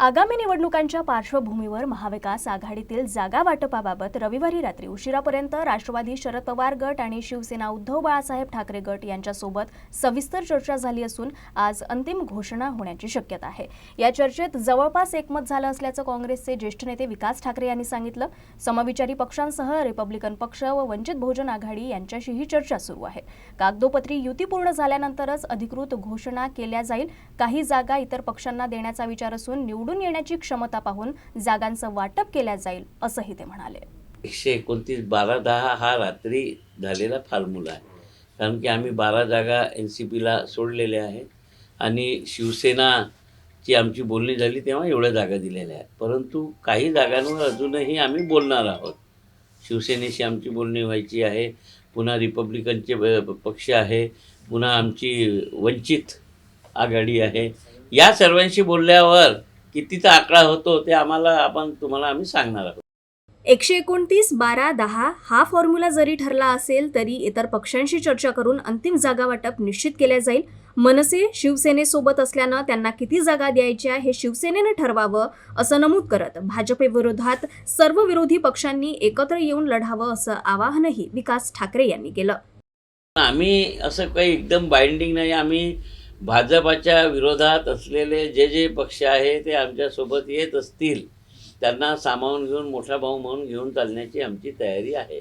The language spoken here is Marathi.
आगामी निवडणुकांच्या पार्श्वभूमीवर महाविकास आघाडीतील जागा वाटपाबाबत रविवारी रात्री उशिरापर्यंत राष्ट्रवादी शरद पवार गट आणि शिवसेना उद्धव बाळासाहेब ठाकरे गट यांच्यासोबत सविस्तर चर्चा झाली असून आज अंतिम घोषणा होण्याची शक्यता आहे. या चर्चेत जवळपास एकमत झालं असल्याचं काँग्रेसचे ज्येष्ठ नेते विकास ठाकरे यांनी सांगितलं. समविचारी पक्षांसह रिपब्लिकन पक्ष व वंचित बहुजन आघाडी यांच्याशीही चर्चा सुरू आहे. कागदोपत्री युती पूर्ण झाल्यानंतरच अधिकृत घोषणा केल्या जाईल. काही जागा इतर पक्षांना देण्याचा विचार असून निवडून येण्याची क्षमता पाहून जागांचं वाटप केल्या जाईल असंही ते म्हणाले. एकशे एकोणतीस बारा दहा हा रात्री झालेला फॉर्म्युला आहे. कारण की आम्ही बारा जागा एन सी पीला सोडलेल्या आहेत आणि शिवसेनाची आमची बोलणी झाली तेव्हा एवढ्या जागा दिलेल्या आहेत. परंतु काही जागांवर अजूनही आम्ही बोलणार आहोत. शिवसेनेशी आमची बोलणी व्हायची आहे पुन्हा रिपब्लिकनचे पक्ष आहे पुन्हा आमची वंचित आघाडी आहे. या सर्वांशी बोलल्यावर कितीचा आकडा होतो ते आम्हाला आपण तुम्हाला आम्ही सांगणार आहोत. एकशे एकोणतीस बारा दहा हा फॉर्म्युला जरी ठरला असेल तरी इतर पक्षांशी चर्चा करून अंतिम जागा वाटप निश्चित केल्या जाईल. मनसे शिवसेनेसोबत असल्यानं त्यांना किती जागा द्यायच्या हे शिवसेनेनं ठरवावं असं नमूद करत भाजपविरोधात सर्व विरोधी पक्षांनी एकत्र येऊन लढावं असं आवाहनही विकास ठाकरे यांनी केलं. आम्ही असं काही एकदम बाइंडिंग नाही. आम्ही भाजपाच्या विरोधात असलेले जे जे पक्ष आहे ते आमच्यासोबत येत असतील त्यांना सामावून घेऊन मोठा भाऊ म्हणून घेऊन चालण्याची आमची तयारी आहे.